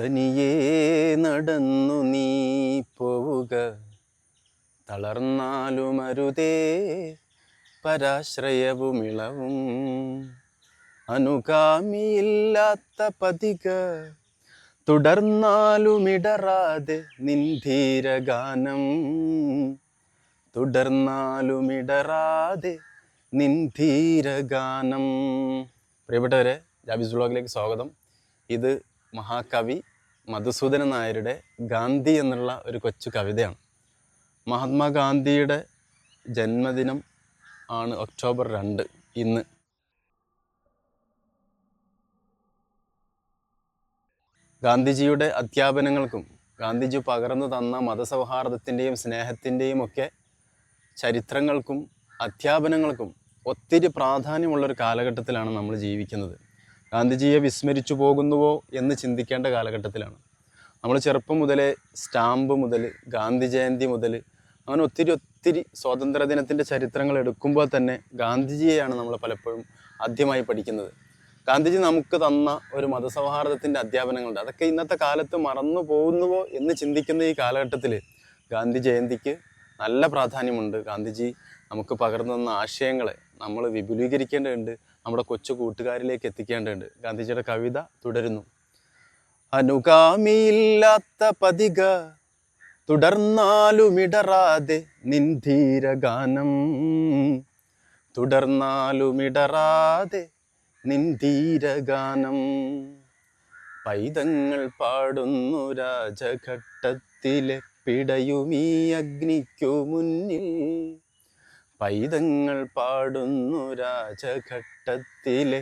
തനിയേ നടന്നു നീ പോവുക. തളർന്നാലും അരുതേ പരാശ്രയവുമിളവും അനുഗാമിയില്ലാത്ത പതിക തുടർന്നാലുമിടറാതെ നിൻധീരഗാനം തുടർന്നാലുമിടറാതെ നിൻധീരഗാനം പ്രിയപ്പെട്ടവരെ ജാബിസ് ബ്ലോഗിലേക്ക് സ്വാഗതം. ഇത് മഹാകവി മധുസൂദനൻ നായരുടെ ഗാന്ധി എന്നുള്ള ഒരു കൊച്ചു കവിതയാണ്. മഹാത്മാഗാന്ധിയുടെ ജന്മദിനം ആണ് ഒക്ടോബർ രണ്ട് ഇന്ന്. ഗാന്ധിജിയുടെ അധ്യാപനങ്ങൾക്കും ഗാന്ധിജി പകർന്നു തന്ന മതസൗഹാർദ്ദത്തിന്റെയും സ്നേഹത്തിന്റെയും ഒക്കെ ചരിത്രങ്ങൾക്കും അധ്യാപനങ്ങൾക്കും ഒത്തിരി പ്രാധാന്യമുള്ളൊരു കാലഘട്ടത്തിലാണ് നമ്മൾ ജീവിക്കുന്നത്. ഗാന്ധിജിയെ വിസ്മരിച്ചു പോകുന്നുവോ എന്ന് ചിന്തിക്കേണ്ട കാലഘട്ടത്തിലാണ്. നമ്മൾ ചെറുപ്പം മുതലേ സ്റ്റാമ്പ് മുതൽ ഗാന്ധി ജയന്തി മുതൽ അങ്ങനെ ഒത്തിരി ഒത്തിരി സ്വാതന്ത്ര്യ ദിനത്തിന്റെ ചരിത്രങ്ങൾ എടുക്കുമ്പോൾ തന്നെ ഗാന്ധിജിയെയാണ് നമ്മൾ പലപ്പോഴും ആദ്യമായി പഠിക്കുന്നത്. ഗാന്ധിജി നമുക്ക് തന്ന ഒരു മതസൗഹാർദ്ദത്തിന്റെ അധ്യാപനങ്ങളുണ്ട്. അതൊക്കെ ഇന്നത്തെ കാലത്ത് മറന്നു പോകുന്നുവോ എന്ന് ചിന്തിക്കുന്ന ഈ കാലഘട്ടത്തിൽ ഗാന്ധി ജയന്തിക്ക് നല്ല പ്രാധാന്യമുണ്ട്. ഗാന്ധിജി നമുക്ക് പകർന്നു തന്ന ആശയങ്ങളെ നമ്മൾ വിപുലീകരിക്കേണ്ടതുണ്ട്. നമ്മുടെ കൊച്ചു കൂട്ടുകാരിലേക്ക് എത്തിക്കേണ്ടതുണ്ട്. ഗാന്ധിജിയുടെ കവിത തുടരുന്നു. അനുഗാമിയില്ലാത്ത പതിക തുടർന്നാലുമിടറാതെ നിൻധീരഗാനം തുടർന്നാലുമിടറാതെ നിൻധീരഗാനം പൈതങ്ങൾ പാടുന്നു രാജഘട്ടത്തിലെ പിടയുമീ അഗ്നിക്കു മുന്നിൽ. പൈതങ്ങൾ പാടുന്നു രാജഘട്ടത്തിലെ.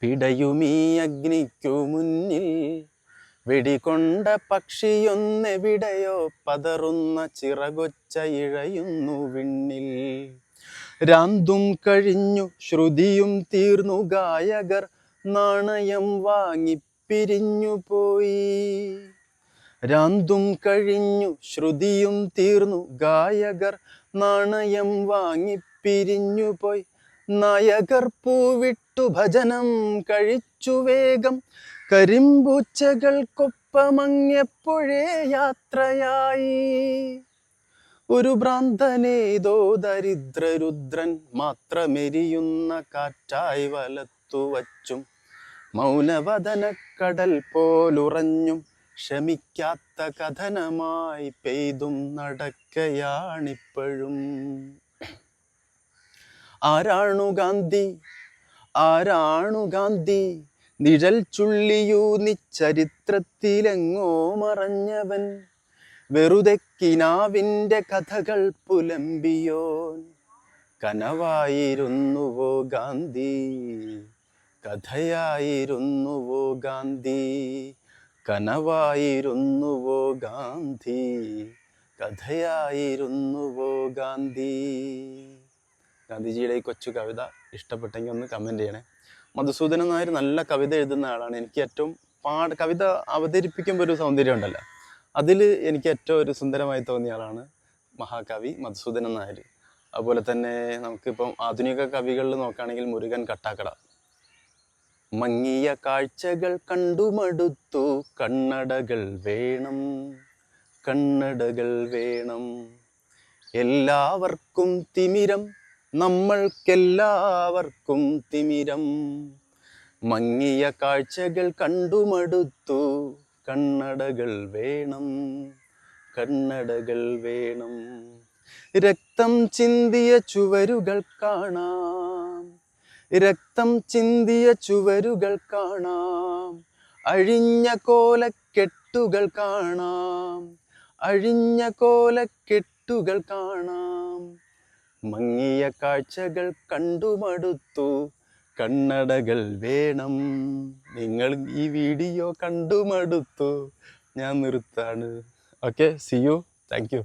പിടയുമീ അഗ്നിക്കു മുന്നിൽ വെടികൊണ്ട പക്ഷിയൊന്നെവിടെയോ പതറുന്ന ചിറകൊച്ച ഇഴയുന്നു വിണ്ണിൽ. രാന്തും കഴിഞ്ഞു ശ്രുതിയും തീർന്നു ഗായകർ നാണയം വാങ്ങി പിരിഞ്ഞു പോയി. രാന്തും കഴിഞ്ഞു ശ്രുതിയും തീർന്നു. ഗായകർ നാണയം വാങ്ങിപ്പിരിഞ്ഞു പോയി. നായകർ പൂവിട്ടു ഭജനം കഴിച്ചു വേഗം. കരിമ്പൂച്ചകൾക്കൊപ്പമങ്ങെപ്പോഴേ യാത്രയായി. ഒരു ഭ്രാന്തനേതോ ദരിദ്രരുദ്രൻ മാത്രമെരിയുന്ന കാറ്റായി വലത്തു വച്ചും. മൗനവദനക്കടൽ പോലുറഞ്ഞും ക്ഷമിക്കാത്ത കഥനമായി പെയ്തും നടക്കയാണിപ്പോഴും. ആരാണു ഗാന്ധി? ആരാണു ഗാന്ധി? നിഴൽ ചുള്ളിയൂ നിച്ചരിത്രത്തിലെങ്ങോ മറഞ്ഞവൻ. വെറുതെ കിനാവിന്റെ കഥകൾ പുലമ്പിയോൻ. കനവായിരുന്നുവോ ഗാന്ധി? കഥയായിരുന്നുവോ ഗാന്ധി? കനവായിരുന്നുവോ ഗാന്ധി? കഥയായിരുന്നുവോ ഗാന്ധി? ഗാന്ധിജിയുടെ ഈ കൊച്ചു കവിത ഇഷ്ടപ്പെട്ടെങ്കിൽ ഒന്ന് കമന്റ് ചെയ്യണേ. മധുസൂദനൻ നായർ നല്ല കവിത എഴുതുന്ന ആളാണ്. എനിക്ക് ഏറ്റവും പാട് കവിത അവതരിപ്പിക്കുമ്പോൾ ഒരു സൗന്ദര്യം ഉണ്ടല്ലോ. അതിൽ എനിക്ക് ഏറ്റവും ഒരു സുന്ദരമായി തോന്നിയ ആളാണ് മഹാകവി മധുസൂദനൻ നായർ. അതുപോലെ തന്നെ നമുക്കിപ്പം ആധുനിക കവികളിൽ നോക്കുകയാണെങ്കിൽ മുരുകൻ കട്ടാക്കട. മങ്ങിയ കാഴ്ചകൾ കണ്ടുമടുത്തു. കണ്ണടകൾ വേണം കണ്ണടകൾ വേണം. എല്ലാവർക്കും തിമിരം നമ്മൾക്കെല്ലാവർക്കും തിമിരം. മങ്ങിയ കാഴ്ചകൾ കണ്ടുമടുത്തു. കണ്ണടകൾ വേണം കണ്ണടകൾ വേണം. രക്തം ചിന്തിയ ചുവരുകൾ കാണാം. രക്തം ചിന്തിയ ചുവരുകൾ കാണാം. അഴിഞ്ഞ കോലക്കെട്ടുകൾ കാണാം. അഴിഞ്ഞ കോലക്കെട്ടുകൾ കാണാം. മങ്ങിയ കാഴ്ചകൾ കണ്ടുമടുത്തു. കണ്ണടകൾ വേണം. നിങ്ങൾ ഈ വീഡിയോ കണ്ടുമടുത്തു. ഞാൻ നിർത്താണ്. Okay see you thank you